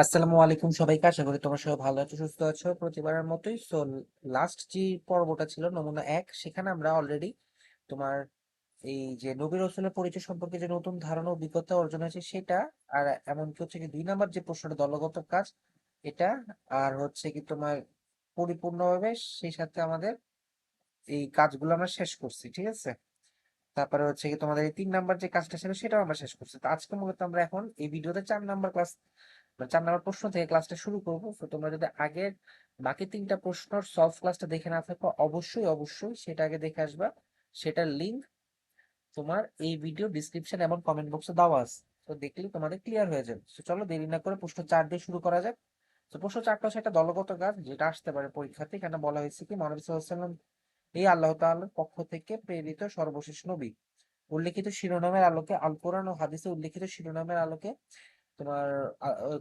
আসসালামু আলাইকুম সবাইকে, আশা করি তোমরা সবাই ভালো আছো, সুস্থ আছো প্রতিবারের মতোই। সো লাস্ট যে পর্বটা ছিল নমুনা এক, সেখানে আমরা অলরেডি তোমার এই যে নবী রসুলের পরিচয় সম্পর্কে যে নতুন ধারণা, অভিজ্ঞতা অর্জন হয়েছে সেটা, আর এমনকি হচ্ছে কি দুই নাম্বার যে প্রশ্নটা দলগত কাজ, এটা আর হচ্ছে কি তোমার পরিপূর্ণভাবে সেই সাথে আমাদের এই কাজগুলো আমরা শেষ করছি, ঠিক আছে? তারপরে হচ্ছে কি তোমাদের এই তিন নাম্বার যে কাজটা ছিল সেটাও আমরা শেষ করছি। তো আজকে মূলত আমরা এখন এই ভিডিওতে চার নাম্বার ক্লাস চার নাম্বার প্রশ্ন থেকে ক্লাসটা শুরু করব। তোমরা যদি আগের বাকি তিনটা সলভ ক্লাসটা দেখে না থাকো, অবশ্যই অবশ্যই সেটা আগে দেখে আসবা। সেটার তোমার এই ভিডিও ডিসক্রিপশন এবং কমেন্ট বক্সে দেওয়া আছে। তো দেখলে তোমাদের ক্লিয়ার হয়ে যাবে। চলো দেরি না করে প্রশ্ন চার দিয়ে শুরু করা যাক। তো প্রশ্ন চারটা হচ্ছে একটা দলগত কাজ, যেটা আসতে পারে পরীক্ষাতে। এখানে বলা হয়েছে কি সাল্লাম এই আল্লাহ তাআলার পক্ষ থেকে প্রেরিত সর্বশেষ নবী। উল্লেখিত শিরোনামের আলোকে আল কোরআন ও হাদিসে উল্লেখিত শিরোনামের আলোকে তোমার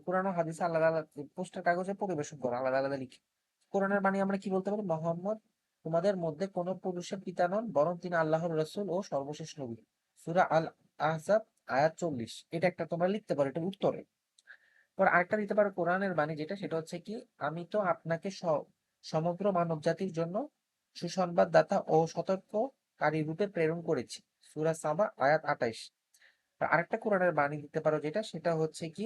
কোরআন ও হাদিসে আলাদা আলাদা পোস্টার কাগজে পরিবেশন করো, আলাদা আলাদা লিখে। কোরআনের বাণী আমরা কি বলতে পারি? মোহাম্মদ, তোমাদের মধ্যে কোন পুরুষের পিতা নন, বরং তিনি আল্লাহর রসুল ও সর্বশেষ নবী। সুরা আল আহজাব, আয়াত চল্লিশ। এটা একটা তোমরা লিখতে পারো এটা উত্তরে। পর আরেকটা দিতে পারো কোরআনের বাণী, যেটা সেটা হচ্ছে কি, আমি তো আপনাকে সমগ্র মানব জাতির জন্য সুসংবাদদাতা ও সতর্ককারী রূপে প্রেরণ করেছি। সুরা সাবা, আয়াত আঠাইশ আরেকটা কোরআনের বাণী দিতে পারো যেটা, সেটা হচ্ছে কি,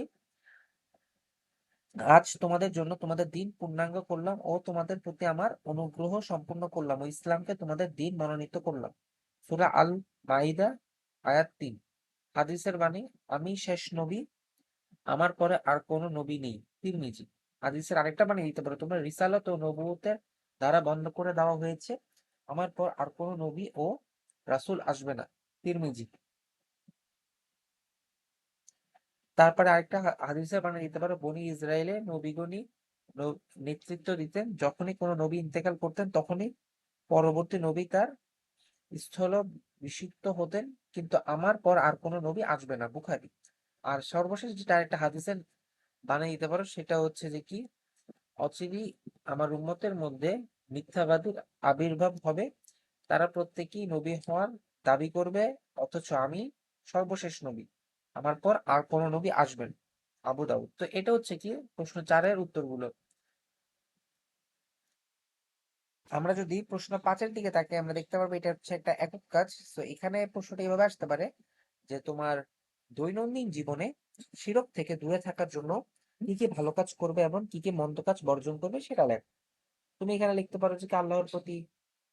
আজ তোমাদের জন্য তোমাদের দিন পূর্ণাঙ্গ করলাম ও তোমাদের প্রতি আমার অনুগ্রহ সম্পূর্ণ করলাম ও ইসলামকে তোমাদের দিন মনোনীত করলাম। সূরা আল মাইদা আয়াত তিন। হাদিসের বাণী, আমি শেষ নবী, আমার পরে আর কোনো নবী নেই। তিরমিজি। হাদিসের আরেকটা বাণী দিতে পারো, তোমরা রিসালাত ও নবুয়তের দ্বারা বন্ধ করে দেওয়া হয়েছে, আমার পর আর কোনো নবী ও রাসুল আসবে না। তিরমিজি। তারপরে আরেকটা হা- হাদিসের বাণী দিতে পারো। বনি ইসরায়েলে নবীগণই ন- নেতৃত্ব দিতেন। যখনই কোনো নবী ইন্তেকাল করতেন, তখনই পরবর্তী নবী তার স্থল বিষিক্ত হতেন। কিন্তু আমার পর আর কোনো নবী আসবে না, বুখারি। আর সর্বশেষ যেটা আরেকটা হাদিসের বানিয়ে দিতে পারো, সেটা হচ্ছে যে কি অচিরেই আমার উম্মতের মধ্যে মিথ্যাবাদীর আবির্ভাব হবে। তারা প্রত্যেকেই নবী হওয়ার দাবি করবে, অথচ আমি সর্বশেষ নবী। আমার পর আর কোনো নবী আসবেন আবু দাউদ। তো এটা হচ্ছে কি? প্রশ্ন চারের উত্তরগুলো। আমরা যদি প্রশ্ন পাঁচের দিকে তাকাই আমরা দেখতে পারব এটা হচ্ছে একটা একক কাজ। তো এখানে প্রশ্নটা এইভাবে আসতে পারে যে তোমার দৈনন্দিন জীবনে শিরক থেকে দূরে থাকার জন্য কি কি ভালো কাজ করবে এবং কি কি মন্দ কাজ বর্জন করবে সেটা লেখ। তুমি এখানে লিখতে পারো যে আল্লাহর প্রতি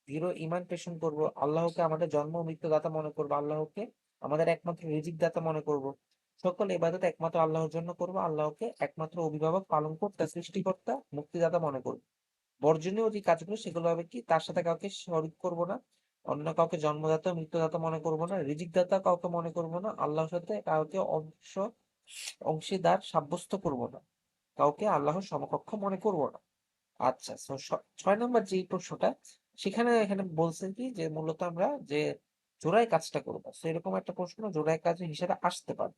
দৃঢ় ইমান পোষণ করব, আল্লাহকে আমাদের জন্ম ও মৃত্যু দাতা মনে করব, আল্লাহকে আমাদের একমাত্র রিজিক দাতা মনে করব। সকল ইবাদত একমাত্র আল্লাহর জন্য করব, আল্লাহকে একমাত্র অভিভাবক পালন করতে সৃষ্টিকর্তা, মুক্তিদাতা মনে করব। বর্জনীয় যে কাজগুলো, সেগুলো হবে কি? তার সাথে কাউকে শরিক করব না, অন্য কাউকে জন্মদাতা, মৃত্যুদাতা মনে করব না রিজিক দাতা কাউকে মনে করব না, আল্লাহর সাথে কাউকে অংশ, অংশীদার, সাব্যস্ত করব না, কাউকে আল্লাহর সমকক্ষ মনে করব না। আচ্ছা ছয় নম্বর যে প্রশ্নটা, সেখানে এখানে বলছে কি? যে মূলত আমরা যে জোড়ায় কাজটা করব। তো এরকম একটা প্রশ্ন জোড়ায় কাজ হিসেবে আসতে পারে।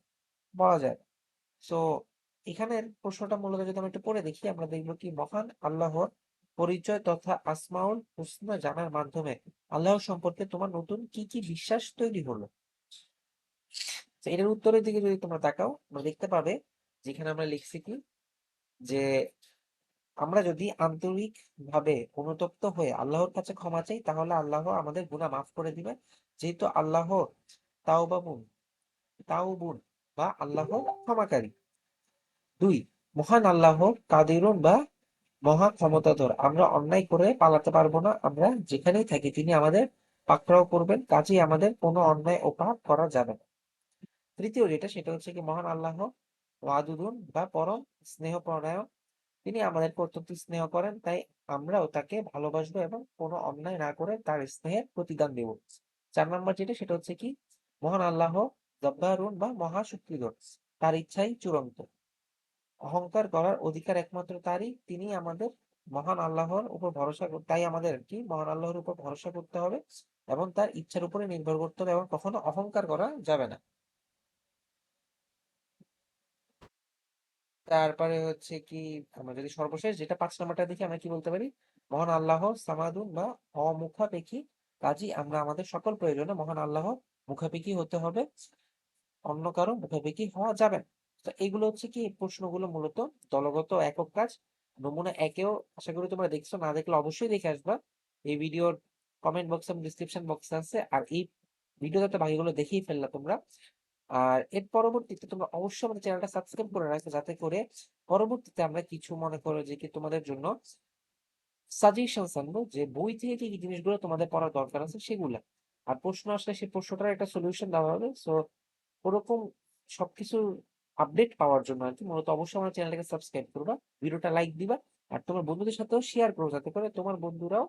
বলা যায় সো এখানের প্রশ্নটা মূলত যদি আমরা একটু পড়ে দেখি, আমরা দেখব কি মহান আল্লাহর পরিচয় তথা আসমাউল হুসনা জানার মাধ্যমে আল্লাহ সম্পর্কে তোমার নতুন কি কি বিশ্বাস তৈরি হলো? এটার উত্তরের দিকে যদি তোমরা তাকাও আমরা দেখতে পাবে যেখানে আমরা লিখছি কি? যে আমরা যদি আন্তরিক ভাবে অনুতপ্ত হয়ে আল্লাহর কাছে ক্ষমা চাই, তাহলে আল্লাহ আমাদের গুনাহ মাফ করে দিবেন। যেহেতু আল্লাহ তাওবাবুন তাওবুন বা আল্লাহ ক্ষমাকারী। দুই, মহান আল্লাহ কাদিরুন বা মহা ক্ষমতাধর। আমরা অন্যায় করে পালাতে পারব না। আমরা যেখানেই থাকি, তিনি আমাদের পাকড়াও করবেন, কাজেই আমাদের কোনো অন্যায় ও পাপ করা যাবে না। তৃতীয় যেটা, সেটা হচ্ছে কি মহান আল্লাহ ওয়াদুদুন বা পরম স্নেহ প্রণায়ক তিনি আমাদেরকে অত্যন্ত স্নেহ করেন, তাই আমরাও তাকে ভালোবাসবো এবং কোনো অন্যায় না করে তার স্নেহের প্রতিদান দেব। চার নম্বর যেটা, সেটা হচ্ছে কি? মহান আল্লাহ জব্বারুন বা মহাশক্তিধর তার ইচ্ছাই চূড়ান্ত। অহংকার করার অধিকার একমাত্র তারই। তিনি আমাদের মহান আল্লাহর উপর ভরসা তাই আমাদের কি, মহান আল্লাহর উপর ভরসা করতে হবে এবং তার ইচ্ছার উপরে নির্ভর করতে হবে এবং কখনো অহংকার করা যাবে না। তারপরে হচ্ছে কি, আমরা যদি সর্বশেষ যেটা পাঁচ নাম্বারটা দেখি, আমরা কি বলতে পারি? মহান আল্লাহ সামাদুন বা অমুখাপেক্ষী কাজী আমরা আমাদের সকল প্রয়োজনে মহান আল্লাহ মুখাপেক্ষী হতে হবে। অন্য কারও মুখাপেক্ষী হওয়া যাবে। তো এগুলো হচ্ছে কি প্রশ্নগুলো মূলত দলগত একক কাজ। নমুনা একেও আশা করি তোমরা দেখছ, না দেখলে অবশ্যই দেখে আসবা। এই ভিডিওর কমেন্ট বক্স এবং ডিসক্রিপশন বক্সে আছে আর এই ভিডিওতে তো বাকিগুলো দেখেই ফেললা তোমরা। আর এর পরবর্তীতে তোমরা অবশ্যই আমাদের চ্যানেলটা সাবস্ক্রাইব করে রাখো যাতে করে পরবর্তীতে আমরা কিছু মনে করো যে কি তোমাদের জন্য সাজেশনস আনব যে বই থেকে কি কি জিনিসগুলো তোমাদের পড়ার দরকার আছে সেগুলা। আর প্রশ্ন আসলে সেই প্রশ্নটার একটা সলিউশন দেওয়া হবে। সো ওরকম সবকিছু আপডেট পাওয়ার জন্য আর কি, মূলত অবশ্যই আমার চ্যানেলটাকে সাবস্ক্রাইব করবা, ভিডিওটা লাইক দিবা, আর তোমার বন্ধুদের সাথেও শেয়ার করো যাতে করে তোমার বন্ধুরাও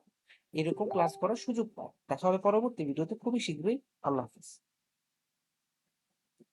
এরকম ক্লাস করার সুযোগ পায়। দেখা হবে পরবর্তী ভিডিওতে খুবই শীঘ্রই। আল্লাহ হাফিজ।